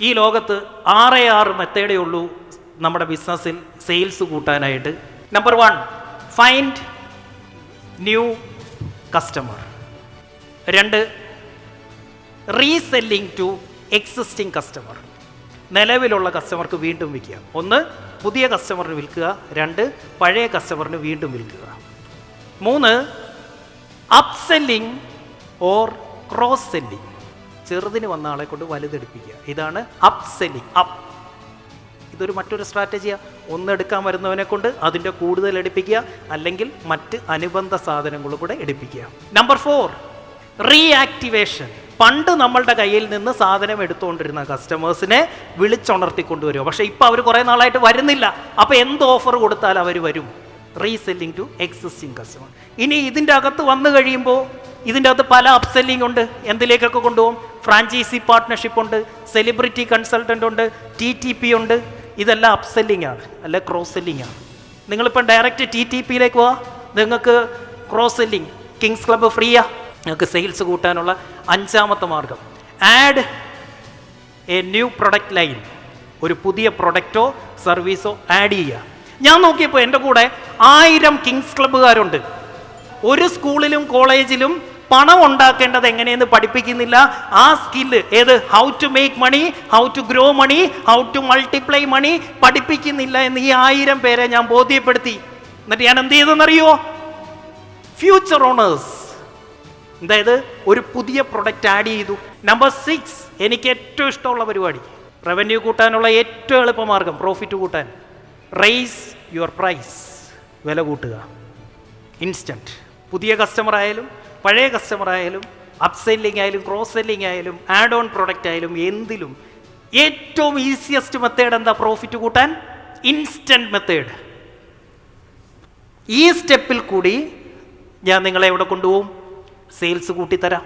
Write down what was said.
ഈ ലോകത്ത് ആറേ ആറ് മെത്തേഡേ ഉള്ളൂ നമ്മുടെ ബിസിനസ്സിൽ സെയിൽസ് കൂട്ടാനായിട്ട്. Number one find new customer രണ്ട് റീസെല്ലിംഗ് ടു എക്സിസ്റ്റിംഗ് കസ്റ്റമർ നിലവിലുള്ള കസ്റ്റമർക്ക് വീണ്ടും വിൽക്കുക. ഒന്ന് പുതിയ കസ്റ്റമറിന് വിൽക്കുക. രണ്ട് പഴയ കസ്റ്റമറിന് വീണ്ടും വിൽക്കുക. മൂന്ന് അപ്സെല്ലിംഗ് ഓർ ക്രോസ് സെല്ലിംഗ് ചെറുതിന് വന്ന ആളെ കൊണ്ട് വലുതെടുപ്പിക്കുക. ഇതാണ് അപ് അപ്സെല്ലിംഗ് അപ് ഇതൊരു മറ്റൊരു സ്ട്രാറ്റജിയാണ് ഒന്ന് എടുക്കാൻ വരുന്നവനെ കൊണ്ട് അതിന്റെ കൂടുതൽ എടുപ്പിക്കുക അല്ലെങ്കിൽ മറ്റ് അനുബന്ധ സാധനങ്ങളും കൂടെ എടുപ്പിക്കുക. നമ്പർ ഫോർ റീആക്ടിവേഷൻ പണ്ട് നമ്മളുടെ കയ്യിൽ നിന്ന് സാധനം എടുത്തുകൊണ്ടിരുന്ന കസ്റ്റമേഴ്സിനെ വിളിച്ചുണർത്തിക്കൊണ്ടുവരിക. പക്ഷേ ഇപ്പോൾ അവർ കുറേ നാളായിട്ട് വരുന്നില്ല. അപ്പോൾ എന്ത് ഓഫർ കൊടുത്താൽ അവർ വരും. റീസെല്ലിംഗ് ടു എക്സിസ്റ്റിംഗ് കസ്റ്റമർ ഇനി ഇതിന്റെ അകത്ത് വന്നു കഴിയുമ്പോൾ ഇതിന്റെ അകത്ത് പല അപ്സെല്ലിംഗ് ഉണ്ട്. എന്തിലേക്കൊക്കെ കൊണ്ടുപോകും? ഫ്രാഞ്ചൈസി പാർട്ട്ണർഷിപ്പ് ഉണ്ട് സെലിബ്രിറ്റി കൺസൾട്ടന്റ് ഉണ്ട് ടി ടി പി ഉണ്ട്. ഇതെല്ലാം അപ്സെല്ലിംഗ് ആണ് അല്ല ക്രോസ് സെല്ലിംഗ് ആണ്. നിങ്ങളിപ്പം ഡയറക്റ്റ് ടി ടി പിയിലേക്ക് പോവാ നിങ്ങൾക്ക് ക്രോസ് സെല്ലിംഗ് കിങ്സ് ക്ലബ്ബ് ഫ്രീയാ നിങ്ങൾക്ക് സെയിൽസ് കൂട്ടാനുള്ള അഞ്ചാമത്തെ മാർഗം. Add a new product line ഒരു പുതിയ പ്രൊഡക്റ്റോ സർവീസോ ആഡ് ചെയ്യുക. ഞാൻ നോക്കിയപ്പോൾ എന്റെ കൂടെ ആയിരം കിങ്സ് ക്ലബ്ബുകാരുണ്ട് ഒരു സ്കൂളിലും കോളേജിലും പണം ഉണ്ടാക്കേണ്ടത് എങ്ങനെയെന്ന് പഠിപ്പിക്കുന്നില്ല. ആ സ്കില്ല് ഏത്? How to make money how to grow money how to multiply money പഠിപ്പിക്കുന്നില്ല എന്ന് ഈ ആയിരം പേരെ ഞാൻ ബോധ്യപ്പെടുത്തി. എന്നിട്ട് ഞാൻ എന്ത് ചെയ്തെന്നറിയോ? ഫ്യൂച്ചർ ഓണേഴ്സ് അതായത് ഒരു പുതിയ പ്രൊഡക്റ്റ് ആഡ് ചെയ്തു. നമ്പർ സിക്സ് എനിക്ക് ഏറ്റവും ഇഷ്ടമുള്ള പരിപാടി. റവന്യൂ കൂട്ടാനുള്ള ഏറ്റവും എളുപ്പമാർഗം പ്രോഫിറ്റ് കൂട്ടാൻ. റേസ് യുവർ പ്രൈസ് വില കൂട്ടുക. ഇൻസ്റ്റന്റ് പുതിയ കസ്റ്റമർ ആയാലും പഴയ കസ്റ്റമർ ആയാലും അപ്സെല്ലിംഗ് ആയാലും ക്രോസ് സെല്ലിംഗ് ആയാലും ആഡ് ഓൺ പ്രൊഡക്റ്റ് ആയാലും എന്തിലും ഏറ്റവും ഈസിയസ്റ്റ് മെത്തേഡ് എന്താ? പ്രോഫിറ്റ് കൂട്ടാൻ ഇൻസ്റ്റന്റ് മെത്തേഡ് ഈ സ്റ്റെപ്പിൽ കൂടി ഞാൻ നിങ്ങളെ എവിടെ കൊണ്ടുപോകും? സെയിൽസ് കൂട്ടിത്തരാം.